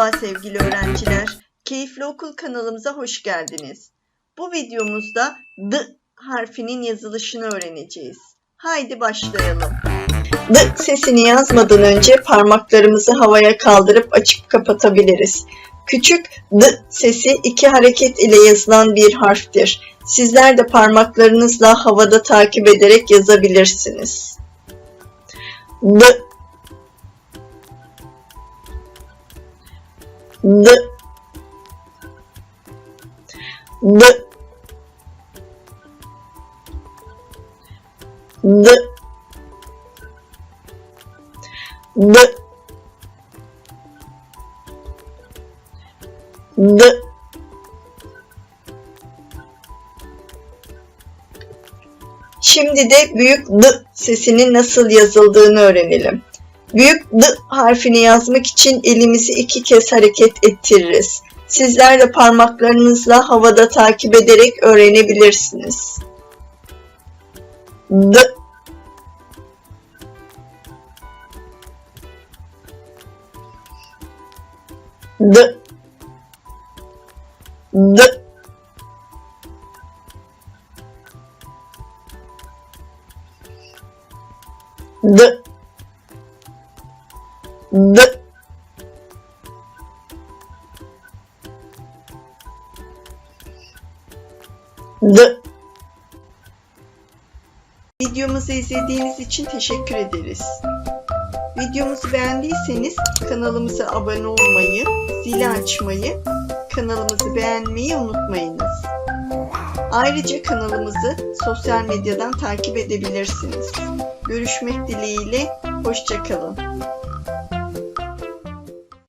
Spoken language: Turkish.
Merhaba sevgili öğrenciler. Keyifli Okul kanalımıza hoş geldiniz. Bu videomuzda D harfinin yazılışını öğreneceğiz. Haydi başlayalım. D sesini yazmadan önce parmaklarımızı havaya kaldırıp açıp kapatabiliriz. Küçük D sesi iki hareket ile yazılan bir harftir. Sizler de parmaklarınızla havada takip ederek yazabilirsiniz. D D. D. D. D. D. Şimdi de büyük D sesinin nasıl yazıldığını öğrenelim. Büyük D harfini yazmak için elimizi iki kez hareket ettiririz. Sizler de parmaklarınızla havada takip ederek öğrenebilirsiniz. D D D D D D Videomuzu izlediğiniz için teşekkür ederiz. Videomuzu beğendiyseniz kanalımıza abone olmayı, zili açmayı, kanalımızı beğenmeyi unutmayınız. Ayrıca kanalımızı sosyal medyadan takip edebilirsiniz. Görüşmek dileğiyle, hoşçakalın.